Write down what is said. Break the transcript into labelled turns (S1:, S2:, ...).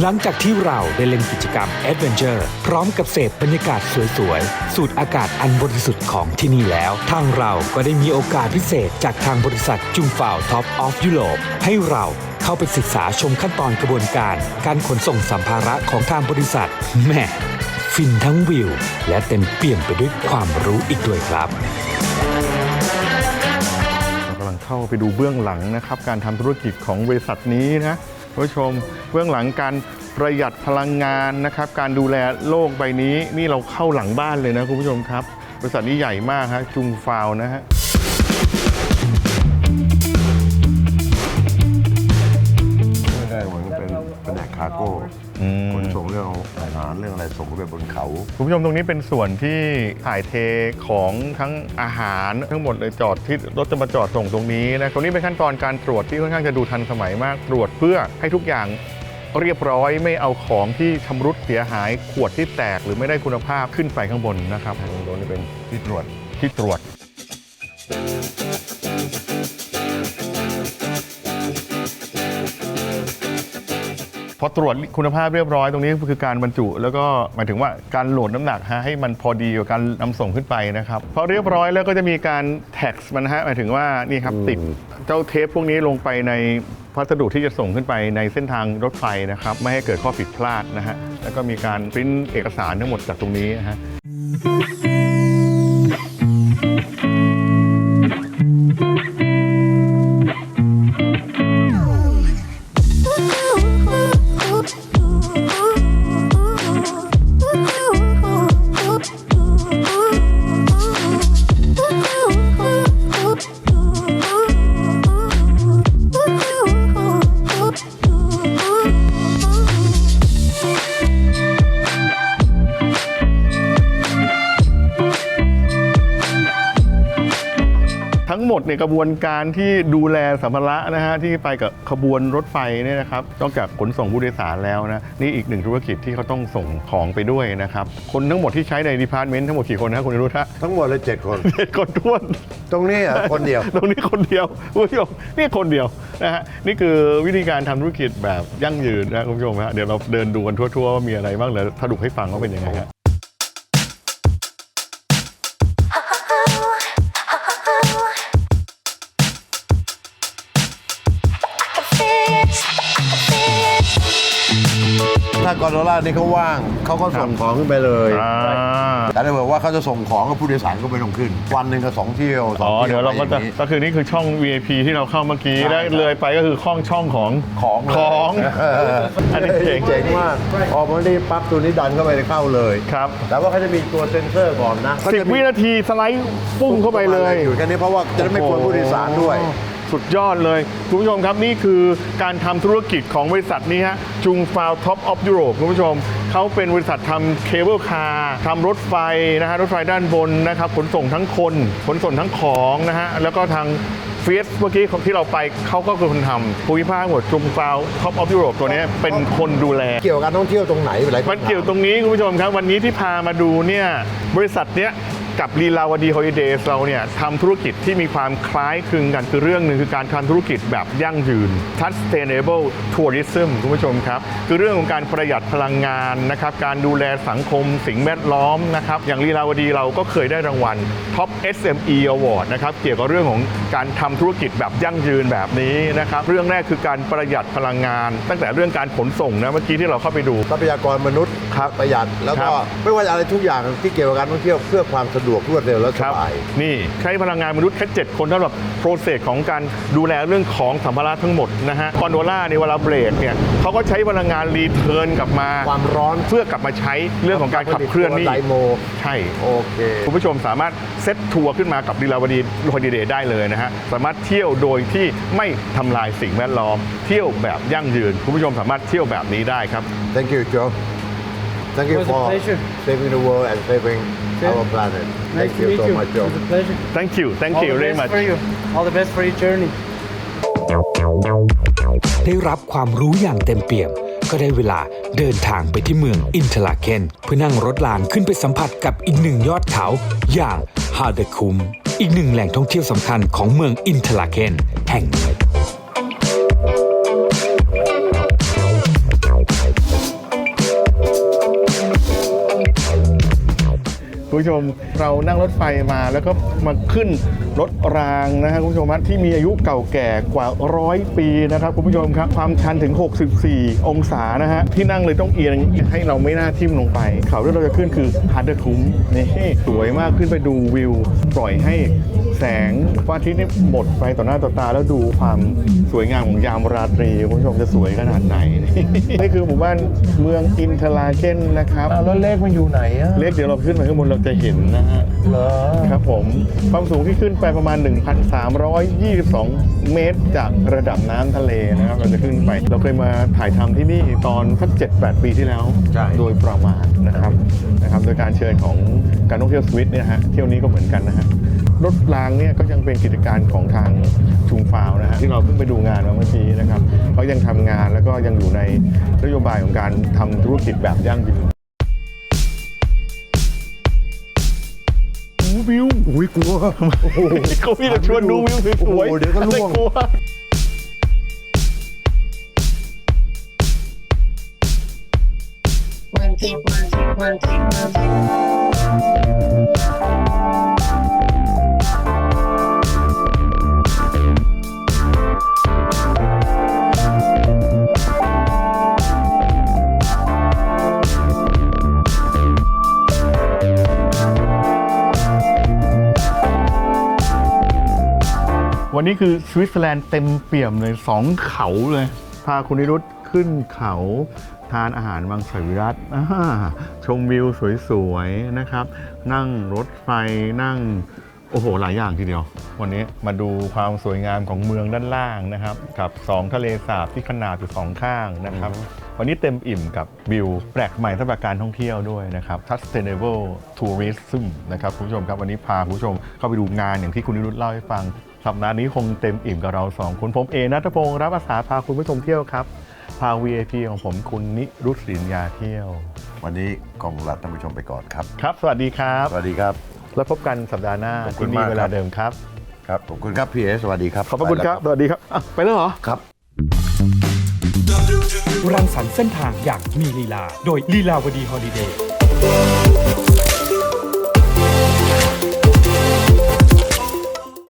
S1: หลังจากที่เราได้เล่นกิจกรรม Adventure พร้อมกับเสพบรรยากาศสวยๆ สูดอากาศอันบริสุทธิ์ของที่นี่แล้ว ทางเราก็ได้มีโอกาสพิเศษจากทางบริษัทจุงฟาวท็อปออฟยุโรปให้เราเข้าไปศึกษาชมขั้นตอนกระบวนการ การขนส่งสัมภาระของทางบริษัทแม่ฟินทั้งวิว และเต็มเปี่ยมไปด้วยความรู้อีกด้วยครับ
S2: เรากำลังเข้าไปดูเบื้องหลังนะครับ การทำธุรกิจของบริษัทนี้นะ ผู้ชมเบื้องหลังการประหยัดพลังงานนะครับ การดูแลโลกใบนี้นี่เราเข้าหลังบ้านเลยนะคุณผู้ชมครับ บริษัทนี้ใหญ่มากฮะจุงฟาวนะฮะ
S3: ไม่ได้เหมือนเป็นแผนกคาร์โก้
S2: อืม
S3: ขนส่งเรื่องอาหารเรื่องอะไรส่งขึ้นไปบนเขา
S2: คุณผู้ชมตรงนี้เป็นส่วนที่ถ่ายเทของทั้งอาหารทั้งหมดเลยจอดที่รถจะมาจอดส่งตรงนี้นะตรงนี้เป็นขั้นตอนการตรวจที่ค่อนข้างจะดูทันสมัยมากตรวจเพื่อให้ทุกอย่างเรียบร้อยไม่เอาของที่ชำรุดเสียหาย ขวดที่แตกหรือไม่ได้คุณภาพขึ้นไปข้างบนนะครับตรงนี้เป็น
S3: ที่ตรวจ
S2: ที่ตรวจ พอตรวจคุณภาพเรียบร้อยตรงนี้คือการบรรจุ แล้วก็หมายถึงว่าการโหลดน้ำหนักฮะให้มันพอดีกับการนำส่งขึ้นไปนะครับพอเรียบร้อยแล้วก็จะมีการแท็กมันฮะหมายถึงว่านี่ครับติดเจ้าเทปพวกนี้ลงไปในพัสดุที่จะส่งขึ้นไปในเส้นทางรถไฟนะครับ ไม่ให้เกิดข้อผิดพลาดนะฮะแล้วก็มีการปริ้นเอกสารทั้งหมดจากตรงนี้นะฮะ หมดในยกระบวนการที่ดูแลสัมภาระนะฮะที่ไปกับขบวนรถไฟเนี่ยนะครับนอกจากขนส่งผู้โดยสารแล้วนะนี่อีกหนึ่งธุรกิจที่เขาต้องส่งของไปด้วยนะครับคนทั้งหมดที่ใช้ในดีพาร์ตเมนต์ทั้งหมดกี่คนนะคุณนิรุธฮะ
S3: ทั้งหมดเลยเจ็ดคน
S2: เจ็ดคนท้วน
S3: ตรงนี้อะคนเดียว
S2: ตรงนี้คนเดียวคุณผู้ชมนี่คนเดียวนะฮะนี่คือวิธีการทำธุรกิจแบบยั่งยืนนะคุณผู้ชมฮะเดี๋ยวเราเดินดูกันทั่วๆว่ามีอะไรบ้างเดี๋ยวสรุปให้ฟังว่าเป็นยังไงฮะา
S3: กอนโดล่านี่เขาว่าง เขาก็ส่งของขึ้นไปเลย
S2: อ่า
S3: แต่ถ้าเกิดว่าเขาจะส่งของกับผู้โดยสารก็ไม่ต้องขึ้น วันหนึ่งก็สองเที่ยวสอ
S2: อ๋
S3: ง
S2: อ
S3: เที่ยว
S2: เดี๋ยวเราก็จะ
S3: อไอย่งนี้
S2: ก็คือนี่คือช่อง VIP ที่เราเข้าเมื่อกี้
S3: ใช่
S2: แล้วเลยไปก็คือข้องช่องของ
S3: ของเลย
S2: ของ
S3: เออ
S2: อันนี้เจ๋ง
S3: เจ๋งมากออกมาได้ปั๊บตัวนี้ดันเข้าไปเข้าเลย
S2: ครับ
S3: แต่ว่าเขาจะมีตัวเซ็นเซอร์ก่อนนะเขา
S2: สิบ
S3: จะมี
S2: วินาทีสไลด์ปุ้งเข้าไปเลย
S3: อยู่แค่นี้เพราะว่าจะได้ไม่กวนผู้โดยสารด้วย
S2: โอ้โห สุดยอดเลย คุณผู้ชมครับนี่คือการทำธุรกิจของบริษัทนี้ฮะจุงฟาวท็อปออฟยุโรปคุณผู้ชมเขาเป็นบริษัททำเคเบิลคาร์ทำรถไฟนะฮะรถไฟด้านบนนะครับขนส่งทั้งคน ขนส่งทั้งของนะฮะแล้วก็ทางเฟียสเมื่อกี้ที่เราไปเขาก็คือคนทำภูมิภาคหมดจุงฟาวท็อปออฟยุโรปตัวนี้เป็นคนดูแล
S3: เกี่ยวกับการท่องเที่ยวตรงไหนอะไร
S2: มันเกี่ยวตรงนี้คุณผู้ชมครับ วันนี้ที่พามาดูเนี่ยบริษัทเนี้ย กับลีลาวดีฮอลิเดย์เราเนี่ยทำธุรกิจที่มีความคล้ายคลึงกันคือเรื่องหนึ่งคือการทำธุรกิจแบบยั่งยืน sustainable tourism คุณผู้ชมครับ คือเรื่องของการประหยัดพลังงานนะครับการดูแลสังคมสิ่งแวดล้อมนะครับอย่างลีลาวดีเราก็เคยได้รางวัล Top SME Award นะครับเกี่ยวกับเรื่องของการทำธุรกิจแบบยั่งยืนแบบนี้นะครับเรื่องแรกคือการประหยัดพลังงาน ตั้งแต่เรื่องการขนส่งนะเมื่อกี้ที่เราเข้าไปดู
S3: ทรัพยากรมนุษย์
S2: ครับ
S3: ประหยัดแล้ว
S2: ครั
S3: ก็
S2: บ
S3: ไม่ว่าจะอะไรทุกอย่างที่เกี่ยวกับการท่องเที่ยวเพื่อความสะดวกรวดเร็วและส
S2: ครับ
S3: บาย
S2: นี่ใช้พลังงานมนุษย์แค่7คนเท่ากับโปรเซสของการดูแลเรื่องของสัมภาระทั้งหมดนะฮะคอนโดล่าในเวลาเบรกเนี่ยเขาก็ใช้พลังงานรีเทิร์นกลับมา
S3: ความร้อน
S2: เพื่อกลับมาใช้เรื่องของการขับเคลื่อนนี่
S3: ไดโม
S2: ใช่
S3: โอเค
S2: คุณผู้ชมสามารถเซตทัวร์ขึ้นมากับดีลาวดีฮอลิเดย์ได้เลยนะฮะสามารถเที่ยวโดยที่ไม่ทำลายสิ่งแวดล้อม เที่ยวแบบยั่งยืน คุณผู้ชมสามารถเที่ยวแบบนี้ได้ครับ
S3: thank you Joe thank you
S4: It was a
S3: for
S4: pleasure.
S3: saving the world and saving
S4: Okay.
S3: our planet
S4: Nice
S3: thank
S4: to
S3: you
S4: meet
S3: so
S4: you.
S3: much
S4: It
S3: Joe
S4: was a pleasure.
S2: thank you thank
S4: All
S2: you
S4: the
S2: very
S4: best
S2: much
S4: for you. All the best for your journey.
S1: ได้รับความรู้อย่างเต็มเปี่ยม ก็ได้เวลาเดินทางไปที่เมืองอินเทลาเคนเพื่อนั่งรถรางขึ้นไปสัมผัสกับอีกหนึ่งยอดเขาอย่างฮาเดคุม อีกหนึ่งแหล่งท่องเที่ยวสำคัญของเมืองอินเทลาเคนแห่งนี้
S2: ผู้ชม เรานั่งรถไฟมาแล้วก็มาขึ้น รถรางนะฮะคุณผู้ชมที่มีอายุเก่าแก่กว่าร้อยปีนะครับคุณผู้ชมครับความชันถึง 64 องศานะฮะที่นั่งเลยต้องเอียงให้เราไม่น่าทิ่มลงไป เขาที่เราจะขึ้นคือฮาร์ดคุ้มนี่สวยมากขึ้นไปดูวิว ปล่อยให้แสงพระอาทิตย์นี่หมดไปต่อหน้าต่อตาแล้วดูความสวยงามของยามราตรีคุณผู้ชมจะสวยขนาดไหน นี่คือหมู่บ้านเมืองอินทราเกนนะครับ
S3: แล้วเลขมันอยู่ไหนอะ
S2: เลขเดี๋ยวเราขึ้นไปข้างบนเราจะเห็นนะฮะ
S3: เหรอ
S2: ครับผมความสูงที่ขึ้นไปประมาณ 1,322 เมตร จากระดับน้ำทะเลนะครับเราจะขึ้นไป เราเคยมาถ่ายทำที่นี่ตอนสัก7-8 ปีที่แล้ว
S3: ใช่
S2: โดยประมาณนะครับนะครับ โดยการเชิญของการท่องเที่ยวสวิตเนี่ยฮะเที่ยวนี้ก็เหมือนกันนะฮะรถรางเนี่ยก็ยังเป็นกิจการของทางชุงฟาวนะฮะที่เราเพิ่งไปดูงานมาเมื่อกี้นะครับเขายังทำงานแล้วก็ยังอยู่ในนโยบายของการทำธุรกิจแบบยั่งยืน วิว
S3: อุ้ยกลัวโอ้โห
S2: เขาพี่จะชวนดูวิวสวย
S3: โอ้โหเดี๋ยวก็ล่วง
S2: ไม่กลัว
S5: One two one two one two one two.
S2: วันนี้คือสวิตเซอร์แลนด์เต็มเปี่ยมเลยสองเขาเลย พาคุณนิรุตขึ้นเขาทานอาหารมังสวิรัตอ่าชมวิวสวยๆนะครับ นั่งรถไฟนั่งโอ้โห หลายอย่างทีเดียว วันนี้มาดูความสวยงามของเมืองด้านล่างนะครับ กับ2ทะเลสาบที่ขนาดอยู่สองข้างนะครับ วันนี้เต็มอิ่มกับวิวแปลกใหม่สำหรับการท่องเที่ยวด้วยนะครับ sustainable tourism นะครับคุณผู้ชมครับ วันนี้พาคุณผู้ชมเข้าไปดูงานอย่างที่คุณนิรุตเล่าให้ฟัง สัปดาห์นี้คงเต็มอิ่มกับเราสองคนผมเอนัทพงศ์รับอาสาพาคุณผู้ชมเที่ยวครับ พา VIP ของผมคุณนิรุตศินยาเที่ยว
S3: วันนี้กองรัฐท่านผู้ชมไปก่อนครับ
S2: ครับ สวัสดีครับ
S3: สวัสดีครับ
S2: แล้วพบกันสัปดาห์หน้า
S3: ขอบคุ
S2: ที่
S3: ณ
S2: นี่
S3: มาก
S2: เว
S3: ค
S2: ลา
S3: รับ
S2: เดิมครับ
S3: ครับขอบคุณครับพี่เอสวัสดีครับ
S2: ขอบพระคุณครับ
S3: ไป
S2: สวัสดีครับอะไปแล้วเหรอ
S3: แล้วครับ
S1: รังสรรค์เส้นทางอย่างมีลีลา โดยลีลาวดีฮอลิเดย์